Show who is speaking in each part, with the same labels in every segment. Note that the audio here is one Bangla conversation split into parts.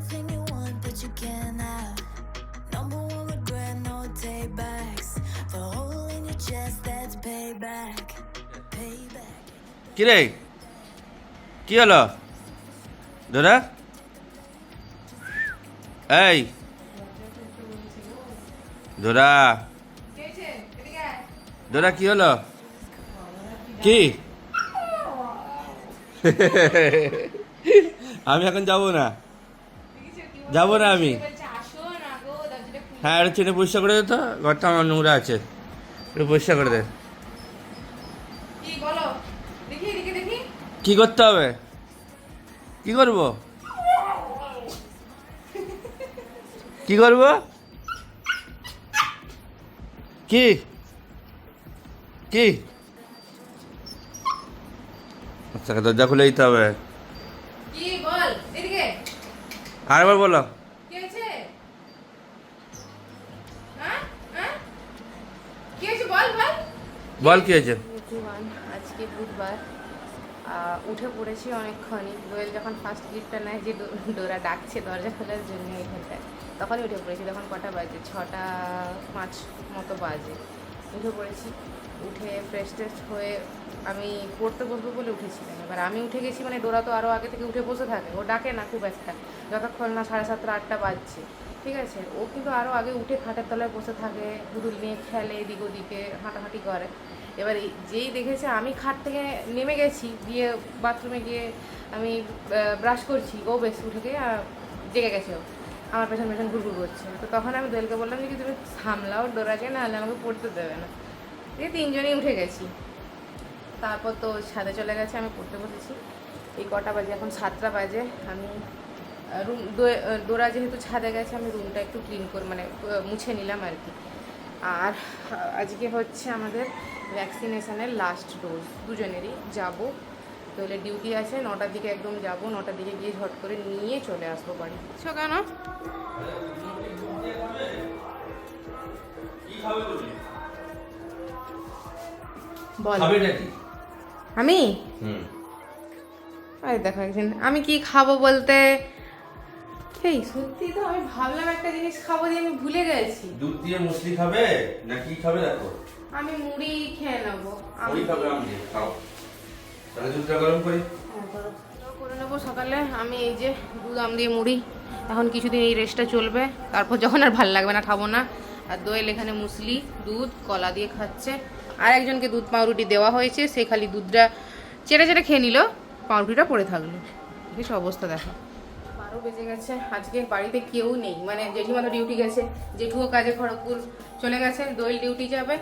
Speaker 1: everything you want, but you can't have. Number one regret, no take. The hole in your chest, that's payback. Payback.
Speaker 2: কিরে কি হলো দাদা এই দোরা দোরা কি হলো কি আমি এখন যাব না যাব না আমি। হ্যাঁ এটা চেনে পরিষ্কার করে দে তো। ঘরটা আমার নোংরা আছে। একটু পরিষ্কার করে দে।
Speaker 3: কি
Speaker 2: করতে হবে? কি করব? কি করব? কি? কি? আচ্ছা দরজা খুলে দিতে হবে
Speaker 3: কি বল এদিকে
Speaker 2: আরেকবার বলো।
Speaker 3: হ্যাঁ? হ্যাঁ? বল
Speaker 2: কি হয়েছে?
Speaker 3: আজকে বুধবার। উঠে পড়েছি অনেকক্ষণই। দোয়েল যখন ফার্স্ট গিফটটা নেয় যে ডোরা ডাকছে দরজা খোলার জন্য এখানটায় তখনই উঠে পড়েছি। তখন কটা বাজে? ছটা পাঁচ মতো বাজে। উঠে পড়েছি। উঠে ফ্রেশ ট্রেশ হয়ে আমি পড়তে বসবো বলে উঠেছিলাম এবার আমি উঠে গেছি মানে ডোরা তো আরও আগে থেকে উঠে বসে থাকে। ও ডাকে না খুব একটা। যতক্ষণ না সাড়ে সাতটা, আটটা বাজছে। ঠিক আছে? ও কিন্তু আরও আগে উঠে খাটের তলায় বসে থাকে, দুদুল নিয়ে খেলে এদিক ওদিকে, হাঁটাহাঁটি করে। এবার এই- যেই দেখেছে আমি খাট থেকে নেমে গেছি, গিয়ে বাথরুমে গিয়ে আমি ব্রাশ করছি। ও বেশ উঠে গিয়ে জেগে গেছে। ও আমার পেছন পেছন ঘুরঘুর করছে। তো তখন আমি দোয়েলকে বললাম যে, তুমি সামলাও ডোরাকে না আমাকে পড়তে দেবে না। দিয়ে তিনজনেই উঠে গেছি। তারপর তো ছাদে চলে গেছে আমি পড়তে বসেছি। এই কটা বাজে এখন সাতটা বাজে। আমি রুম ডোরা যেহেতু ছাদে গেছে আমি রুমটা একটু ক্লিন করে মানে মুছে নিলাম আর কি। আর আজকে হচ্ছে আমাদের ভ্যাকসিনেশানের লাস্ট ডোজ দুজনেরই যাব। তাহলে ডিউটি আছে নটার দিকে একদম যাব নটার দিকে গিয়ে ঝট করে নিয়ে চলে আসব বাড়ি। ছো কেন? বল? আমি?
Speaker 2: হুম।
Speaker 3: আরে দেখো একজন আমি কি খাব বলতে? এই সত্যি তো আমি ভাবলাম একটা জিনিস খাব দিয়ে আমি ভুলে গেছি।
Speaker 2: দুধ দিয়ে মুসলি খাবে না কি খাবে দেখো?
Speaker 3: আমি মুড়ি খেয়ে নেব।
Speaker 2: ওই খাবে আমি খাও। তাহলে দুধটা গরম করি।
Speaker 3: হ্যাঁ, করে নেব সকালে। আমি এই যে দুধ আম দিয়ে মুড়ি এখন কিছুদিন এই রেস্টটা চলবে। তারপর যখন আর ভালো লাগবে না খাব না। আর দোয়েল এখানে মুসলি দুধ কলা দিয়ে খাচ্ছে। আর একজনকে দুধ পাউরুটি দেওয়া হয়েছে, সে খালি দুধটা চেটে চেটে খেয়ে নিল, পাউরুটিটা পড়ে থাকল। বেশ অবস্থা দেখো। বারো বেজে গেছে, আজকে বাড়িতে কেউ নেই। মানে জেঠিমা তো ডিউটি গেছে, জেঠুও কাজে খড়গপুর চলে গেছে, দোয়েল ডিউটি যাবে।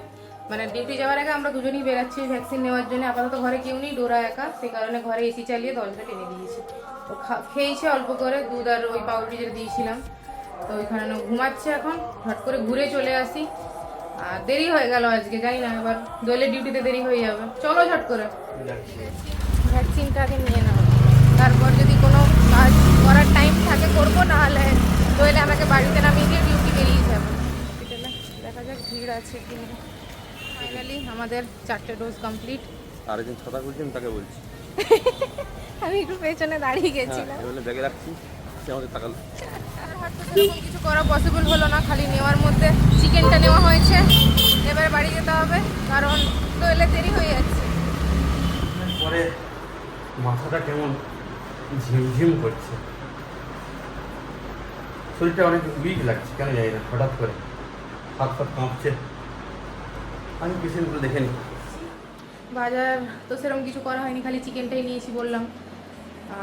Speaker 3: মানে ডিউটি যাওয়ার আগে আমরা দুজনেই বেরাচ্ছি ভ্যাকসিন নেওয়ার জন্য। আপাতত ঘরে কেউ নেই, ডোরা একা। সেই কারণে ঘরে এসি চালিয়ে দরজাটা টেনে দিয়েছি। তো খেয়েছে অল্প করে, দুধ আর ওই পাউরুটি যেটা দিয়েছিলাম। তো ওইখানে ঘুমাচ্ছে এখন। হট করে ঘুরে চলে আসি। আর দেরি হয়ে গেল আজকে জানি না এবার দোয়েলের ডিউটিতে দেরি হয়ে যাবে। চলো ঝট করে। ভ্যাকসিনটা আগে নিয়ে নাও। তারপর যদি কোনো কাজ করার টাইম থাকে করব নাহলে দোয়েলে আমাকে বাড়িতে নামিয়ে দিয়ে ডিউটি বেরিয়ে যাবে। দেখা যাক ভিড় আছে কি ফাইনালি আমাদের চারটে ডোজ কমপ্লিট
Speaker 2: আরেকজন ছাতা খুলছেন তাকে বলছি।
Speaker 3: আমি একটু পেছনে দাঁড়িয়ে গেছিলাম।
Speaker 2: এবার ব্যাগে রাখছি। সে আমাদের তাকাল
Speaker 3: কিছু করা পসিবল হলো না খালি নেওয়ার মধ্যে চিকেনটা নেওয়া হয়েছে। এবারে বাড়ি যেতে হবে কারণ দোয়েলে দেরি হয়ে যাচ্ছে।
Speaker 2: পরে মাথাটা কেমন ঝিমঝিম করছে। শরীরটা অনেক উইক লাগছে কেন জানি না হঠাৎ করে হাত ফাত কাঁপছে। আমি পেশেন্টগুলো দেখে নিই।
Speaker 3: বাজার তো সেরকম কিছু করা হয়নি খালি চিকেনটাই নিয়েছি বললাম।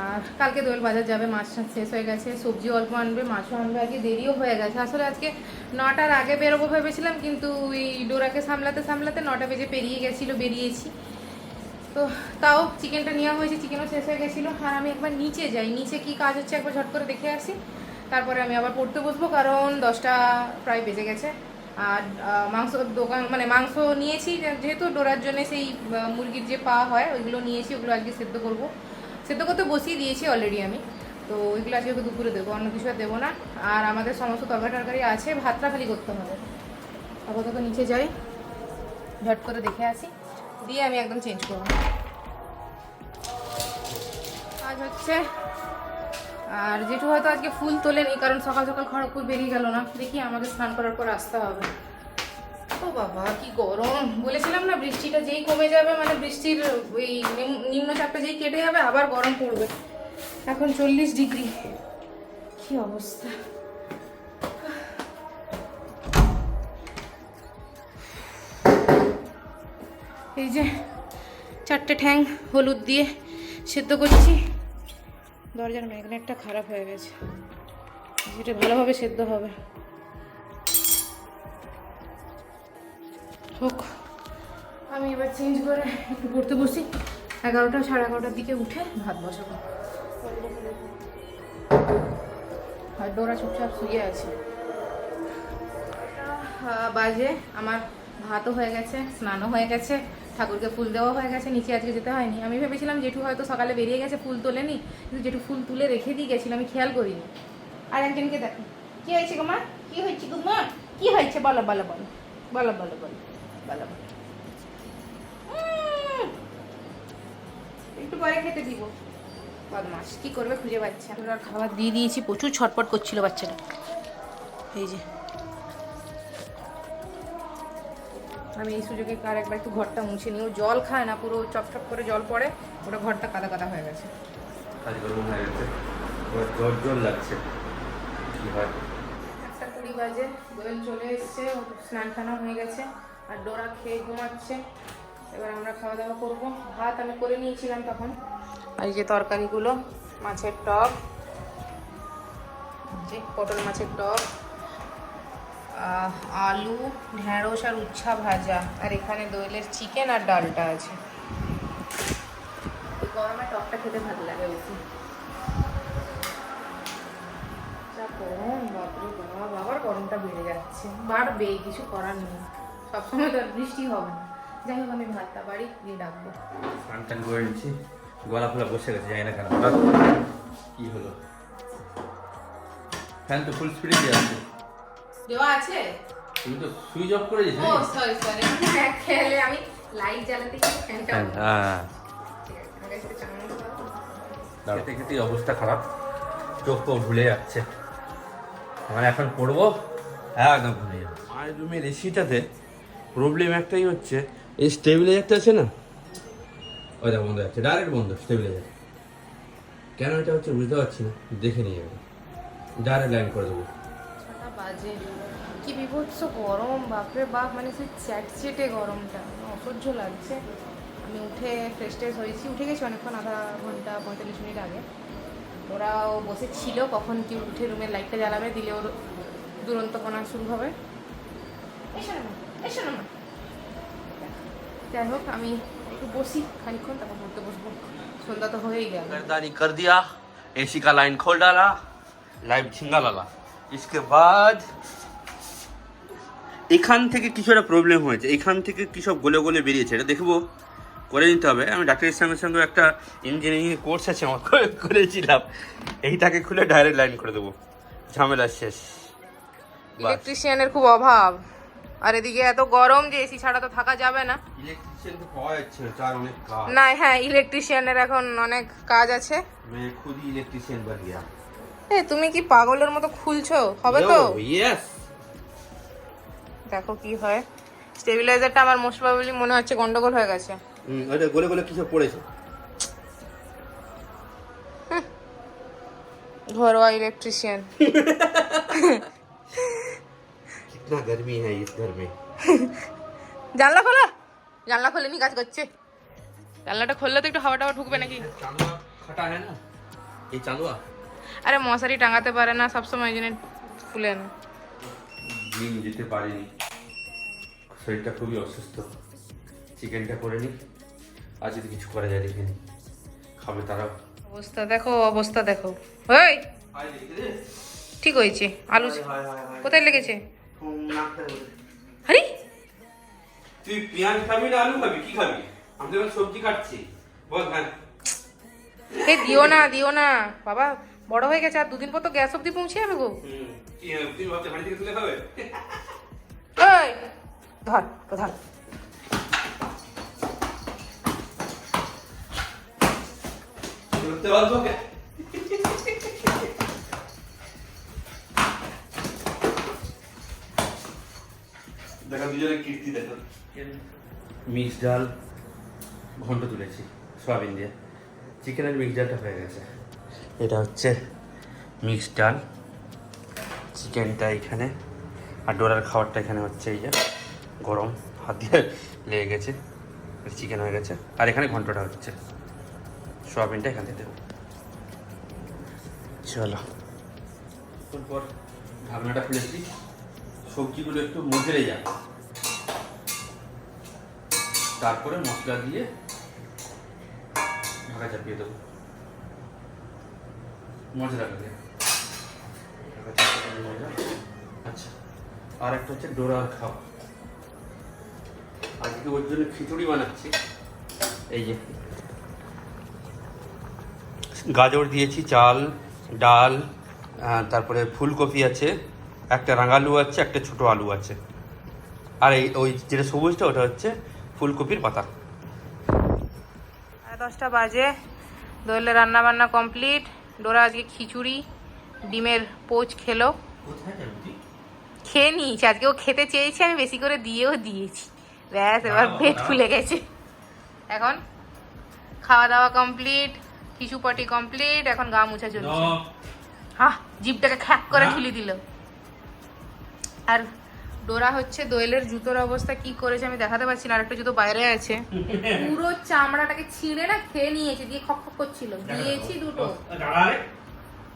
Speaker 3: আর কালকে দোয়েল বাজার যাবে, মাছ শেষ হয়ে গেছে, সবজি অল্প আনবে, মাছও আনবে, আজকে দেরিও হয়ে গেছে। আসলে আজকে নটার আগে বেরোবো ভেবেছিলাম, কিন্তু ওই ডোরাকে সামলাতে সামলাতে নটা বেজে পেরিয়ে গেছিল, বেরিয়েছি। তো তাও চিকেনটা নেওয়া হয়েছে, চিকেনও শেষ হয়ে গেছিল। আর আমি একবার নিচে যাই, নিচে কি কাজ হচ্ছে একবার ঝট করে দেখে আসি। তারপরে আমি আবার পড়তে বসবো, কারণ দশটা প্রায় বেজে গেছে। আর মাংস দোকান মানে মাংস নিয়েছি, যেহেতু ডোরার জন্য সেই মুরগির যে পা হয়, ওইগুলো নিয়েছি, ওগুলো আজকে সেদ্ধ করব। সেদ্ধ করতে বসিয়ে দিয়েছি অলরেডি আমি। তো ওইগুলো আজকে দুপুরে দেবো, অন্য কিছু আর দেবো না। আর আমাদের সমস্ত তরকারি টরকারি আছে ভাতটা খালি করতে হবে। আপাতত নিচে যাই, ঝট করে দেখে আসি। দিয়ে আমি একদম চেঞ্জ করব। কাজ হচ্ছে, আর যেটু হয়তো আজকে ফুল তোলেনি, কারণ সকাল সকাল খড়গপুর বেরিয়ে গেল না। দেখি আমাকে স্নান করার পর আসতে হবে। ও বাবা, কি গরম। বলেছিলাম না, বৃষ্টিটা যেই কমে যাবে মানে বৃষ্টির ওই নিম- নিম্নচাপটা যেই কেটে যাবে, আবার গরম পড়বে। এখন চল্লিশ ডিগ্রি। কি অবস্থা? এই যে চারটে ঠ্যাং হলুদ দিয়ে সেদ্ধ করছি। দরজার ম্যাগনেটটা খারাপ হয়ে গেছে। যেটা ভালোভাবে সেদ্ধ হবে। হোক, আমি এবার চেঞ্জ করে একটু পড়তে বসি। এগারোটা, সাড়ে এগারোটার দিকে উঠে ভাত বসাবো। আর ডোরা চুপচাপ শুয়ে আছে। বাজে, আমার ভাতও হয়ে গেছে, স্নানও হয়ে গেছে, ঠাকুরকে ফুল দেওয়া হয়ে গেছে, নিচে আজকে যেতে হয়নি। আমি ভেবেছিলাম জেঠু হয়তো সকালে বেরিয়ে গেছে, ফুল তোলেনি, কিন্তু জেঠু ফুল তুলে রেখে দিয়ে গেছিল, আমি খেয়াল করিনি। আর একজনকে দেখো। কি হয়েছে গো মা? কি হয়েছে গো মা? কি হয়েছে? বলো বলো বলো। বলো বলো বলো। বলো। একটু পরে খেতে দিব। বদমাস কি করবে খুঁজে পাচ্ছে আর খাবার দিয়ে দিয়েছি প্রচুর ছটপট করছিল বাচ্চাটা। এই যে। আমি এই সুযোগে কার একবার একটু ঘরটা মুছে নিই। ও জল খায় না পুরো চপচপ করে জল পড়ে ওটা ঘরটা কাদা কাদা হয়ে গেছে।
Speaker 2: কাজকর্ম হয়ে গেছে। জ্বর জ্বর লাগছে। কি হয়?
Speaker 3: একটা কুড়ি বাজে দোয়েল চলে এসছে স্নান টানা হয়ে গেছে। আর ডোরা খেয়ে ঘুমাচ্ছে। এবার আমরা খাওয়া দাওয়া করব। ভাত আমি করে নিয়েছিলাম তখন। এই যে তরকারিগুলো, মাছের টক যে পটল মাছের টক আলু ঢেঁড়স আর উচ্ছা ভাজা। আর এখানে দোয়েলের চিকেন আর ডালটা আছে। গরমে টকটা খেতে ভালো লাগে বেশি। যা গরম বাপরে বাবা আবার গরমটা বেড়ে যাচ্ছে। বাড়বে কিছু করার নেই। সবসময় তো আর বৃষ্টি হবে না। যাই হোক আমি ভাতটা বাড়ি দিয়ে ডাকবো।
Speaker 2: স্নান টান করে নিচ্ছি। গলা ফলা বসে গেছে জানি না কেন। হঠাৎ কি হলো? ফ্যান তো ফুল স্পিডে দিয়ে আছে।
Speaker 3: দেওয়া আছে?
Speaker 2: তুমি তো সুইচ অফ করে দিয়েছ
Speaker 3: ও সরি সরি খেলে আমি লাইট জ্বালাতে গিয়ে ফ্যানটা
Speaker 2: হ্যাঁ। খেতে খেতে অবস্থা খারাপ। চোখ তো ভুলে যাচ্ছে। মানে এখন পড়ব একদম ভুলে যাব। আমার রুমের এসিটাতে প্রবলেম একটাই হচ্ছে এই স্টেবিলাইজারটা আছে না? ওইটা বন্ধ আছে ডাইরেক্ট বন্ধ স্টেবিলাইজার কেন এটা হচ্ছে বুঝতে পারছি না দেখে নিয়ে যাবে। ডাইরেক্ট লাইন করে দেবো।
Speaker 3: বাজে। কি বিভৎস গরম বাপরে বাপ মানে সেই চ্যাটচেটে গরমটা অসহ্য লাগছে। আমি উঠে ফ্রেশ ট্রেশ হয়েছি উঠে গেছি অনেকক্ষণ আধা ঘণ্টা পঁয়তাল্লিশ মিনিট আগে। ওরাও বসে ছিল কখন কি উঠে রুমের লাইটটা জ্বালাবে দিলে ওর দুরন্তপনা শুরু হবে। এসো না মা, এসো না মা। যাই হোক আমি একটু বসি খানিক্ষণ তারপর পড়তে বসবো সন্ধ্যা তো হয়েই গেল
Speaker 2: गर्दानी कर दिया एसी का लाइन खोल डाला लाइव झिंगा डाला इसके बाद এখান থেকে কিছু একটা প্রবলেম হয়েছে এখান থেকে কি সব গলে গলে বেরিয়েছে এটা দেখবো করে নিতে হবে আমি ডাক্তারের সঙ্গে সঙ্গে একটা ইঞ্জিনিয়ারিং কোর্স আছে আমার করে- করেছিলাম এইটাকে খুলে ডাইরেক্ট লাইন করে দেবো ঝামেলা শেষ বাস
Speaker 3: ইলেকট্রিশিয়ানের খুব অভাব আর এদিকে এত গরম যে এসি ছাড়া তো থাকা যাবে না।
Speaker 2: না
Speaker 3: হ্যাঁ ইলেকট্রিশিয়ানের এখন অনেক কাজ আছে। এ তুমি কি পাগলের মতো খুলছো? হবে তো? দেখো কি হয়। স্টেবিলাইজারটা আমার মোস্ট প্রবাবলি মনে হচ্ছে গন্ডগোল হয়ে গেছে।
Speaker 2: গোলে গোলে কিছু পড়েছে?
Speaker 3: ঘরোয়া ইলেকট্রিশিয়ান
Speaker 2: कितना गर्मी है इस घर में
Speaker 3: জানলা খোলা জানলা খোলেনি কাজ করছে জানলাটা খুললে তো একটু হাওয়া টাওয়া ঢুকবে নাকি
Speaker 2: चांदुआ खटा है ना ये चांदुआ
Speaker 3: আরে মশারি টাঙাতে পারে না সবসময় এই জন্য খুলে না
Speaker 2: জিম যেতে পারিনি শরীরটা খুবই অসুস্থ চিকেনটা করে নি আর যদি কিছু করা যায় দেখে নি খাবে তারা
Speaker 3: অবস্থা দেখো অবস্থা দেখো ওই ঠিক হয়েছে আলু কোথায় লেগেছে আরে!
Speaker 2: তুই পেঁয়াজ খাবি না আলু খাবি? কি খাবি? আমি তো সবজি কাটছি। বল হ্যাঁ।
Speaker 3: এ দিও না দিও না। বাবা বড় হয়ে গেছে আর দুদিন পর তো গ্যাস অব্দি পৌঁছে যাবে গো?
Speaker 2: তুই থেকে তুলে খাবে?
Speaker 3: এই ধর ধর।
Speaker 2: করতে পারব দেখা দুজনে কীর্তি দেখো মিক্স ডাল ঘন্ট তুলেছি সয়াবিন দিয়ে। চিকেনের মিক্স ডালটা হয়ে গেছে। এটা হচ্ছে মিক্স ডাল। চিকেনটা এখানে আর ডোরার খাবারটা এখানে হচ্ছে এই যে গরম হাত দিয়ে লেগে গেছে চিকেন হয়ে গেছে। আর এখানে ঘন্টটা হচ্ছে। সোয়াবিনটা এখান থেকে দেবো। চলো। তারপর ঢাকনাটা খুলেছি সবজিগুলো একটু মজরে যাবে তারপরে মশলা দিয়ে ঢাকা চাপিয়ে দেবো। মজা লাগবে ঢাকা চাপিয়ে দিলে মজা। আচ্ছা আর একটা হচ্ছে ডোরার খাওয়া আজকে ওর জন্য খিচুড়ি বানাচ্ছি। এই যে। গাজর দিয়েছি, চাল, ডাল তারপরে ফুলকপি আছে। একটা রাঙালু আছে একটা ছোট আলু আছে। আর এই ওই যেটা সবুজটা ওটা হচ্ছে ফুলকপির পাতা।
Speaker 3: সাড়ে দশটা বাজে। দোলে রান্না বান্না কমপ্লিট। ডোরা আজকে খিচুড়ি ডিমের পোচ খেলো। খেয়ে নিয়েছি। আজকে ও খেতে চেয়েছে আমি বেশি করে দিয়েও দিয়েছি। ব্যাস এবার পেট ফুলে গেছে। এখন খাওয়া দাওয়া কমপ্লিট কিছু পটি কমপ্লিট এখন গা মুছা চলছে। হ্যাঁ জিপটাকে খ্যাক করে। ঠুলি দিল। আর ডোরা হচ্ছে দোয়েলের জুতোর অবস্থা কি করেছে আমি দেখাতে পারছি না আরেকটা জুতো বাইরে আছে। পুরো চামড়াটাকে ছিঁড়ে না খেয়ে নিয়েছে দিয়ে খক খক করছিল। দিয়েছি দুটো।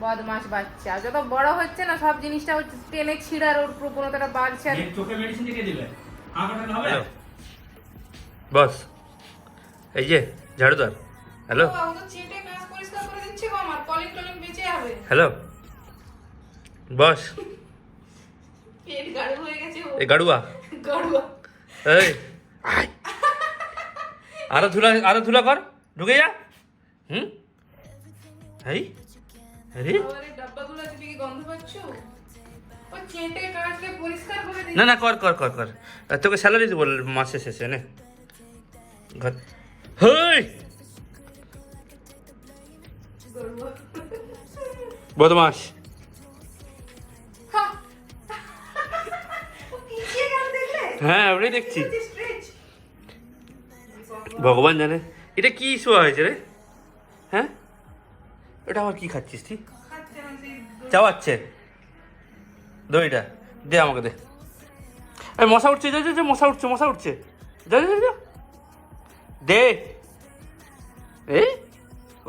Speaker 3: বদমাস বাচ্চা যত বড় হচ্ছে না সব জিনিসটা হচ্ছে টেনে ছিঁড়ার ওর প্রবণতাটা বাড়ছে আর
Speaker 4: চোখে মেডিসিন দিবে আমাকে হবে?
Speaker 2: বস এই যে ঝাড়ুদার। হ্যালো।
Speaker 3: ও, ও তো চেটে কাজ পরিষ্কার করে দিচ্ছে গো আমার কলিং বেঁচে যাবে।
Speaker 2: হ্যালো। বস
Speaker 3: পেট গাড়ু হয়ে গেছে ও।
Speaker 2: গাড়ুয়া
Speaker 3: গাড়ুয়া
Speaker 2: এই। আয়। আরও ধুলা আরও ধুলা কর। ঢুকে যা। হুম? এই। আরে।
Speaker 3: ডাব্বাগুলো কি গন্ধ পাচ্ছ?
Speaker 2: না না কর কর কর কর। তোকে স্যালারি দেবো মাসে শেষে নে। হেই! বদমাস হ্যাঁ ওটাই দেখছি। ভগবান জানে। এটা কি ইস্যু হয়েছে রে? হ্যাঁ? এটা আবার কি খাচ্ছিস তুই? চাওয়াচ্ছে। দইটা। দে আমাকে দে। এই মশা উঠছে যা যা মশা উঠছে মশা উঠছে। যা যা যা, দে। এ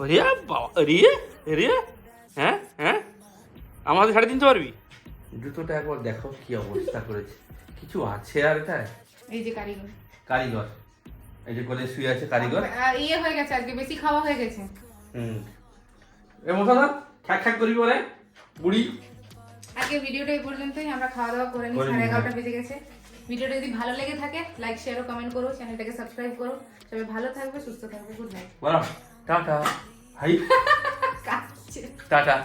Speaker 2: রিয়া বাবা রিয়া রিয়া। হ্যাঁ হ্যাঁ। আমাদের সাড়ে তিনতে পারবি? জুতোটা একবার দেখো কি অবস্থা করেছে। কিছু আছে আর এটা
Speaker 3: এই যে কারিগর।
Speaker 2: কারিগর। এই যে কোলে শুয়ে আছে কারিগর।
Speaker 3: ইয়ে হয়ে গেছে আজকে বেশি খাওয়া হয়ে গেছে।
Speaker 2: হুম। এ মশাদা খ্যাক খ্যাক বলে বুড়ি।
Speaker 3: আজকে ভিডিওটা এই পর্যন্তই আমরা খাওয়া দাওয়া করে নিই সাড়ে এগারোটা
Speaker 2: হ্যাঁ।
Speaker 3: বেজে গেছে। ভিডিওটা যদি ভালো লেগে থাকে লাইক শেয়ার ও কমেন্ট করো চ্যানেলটাকে সাবস্ক্রাইব করো। সবাই ভালো থাকবে সুস্থ থাকবে গুড নাইট
Speaker 2: বলো টাটা। হাই। টাটা।